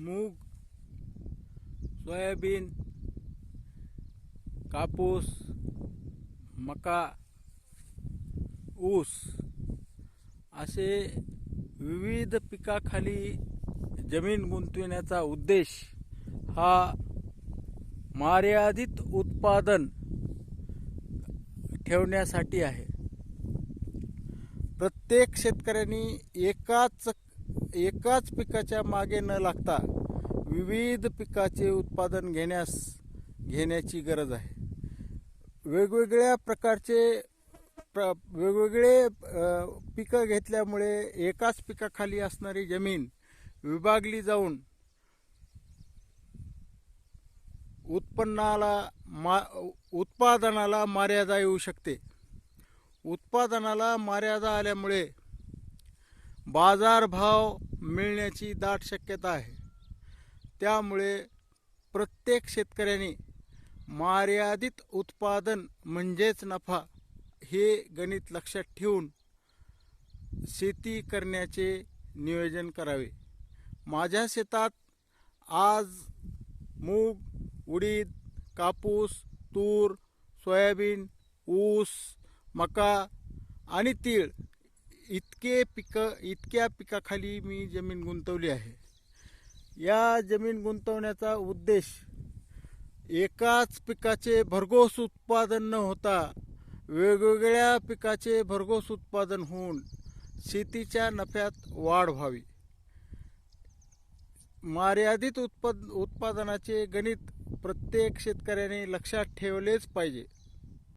मूग सोयाबीन कापूस मका ऊस असे विविध पिकाखाली जमीन गुंतविण्याचा उद्देश हा मर्यादित उत्पादन ठेवण्यासाठी आहे. प्रत्येक शेतकऱ्यांनी एकाच एकाच पिकाच्या मागे न लागता विविध पिकाचे उत्पादन घेण्यास घेण्याची गरज आहे. वेगवेगळ्या प्रकारचे प्र वेगवेगळे पिकं घेतल्यामुळे एकाच पिकाखाली असणारी जमीन विभागली जाऊन उत्पन्नाला मा उत्पादनाला मर्यादा येऊ शकते. उत्पादनाला मर्यादा आल्यामुळे बाजारभाव मिळण्याची दाट शक्यता आहे. त्यामुळे प्रत्येक शेतकऱ्याने मर्यादित उत्पादन म्हणजेच नफा हे गणित लक्षात ठेवून शेती करण्याचे नियोजन करावे. माझ्या शेतात आज मूग उडीद कापूस तूर सोयाबीन ऊस मका आणि तीळ इतके पिकं इतक्या पिकाखाली मी जमीन गुंतवली आहे. या जमीन गुंतवण्याचा उद्देश एकाच पिकाचे भरघोस उत्पादन न होता वेगवेगळ्या पिकाचे भरघोस उत्पादन होऊन शेतीच्या नफ्यात वाढ व्हावी. मर्यादित उत्पाद उत्पादनाचे गणित प्रत्येक शेतकऱ्याने लक्षात ठेवलेच पाहिजे.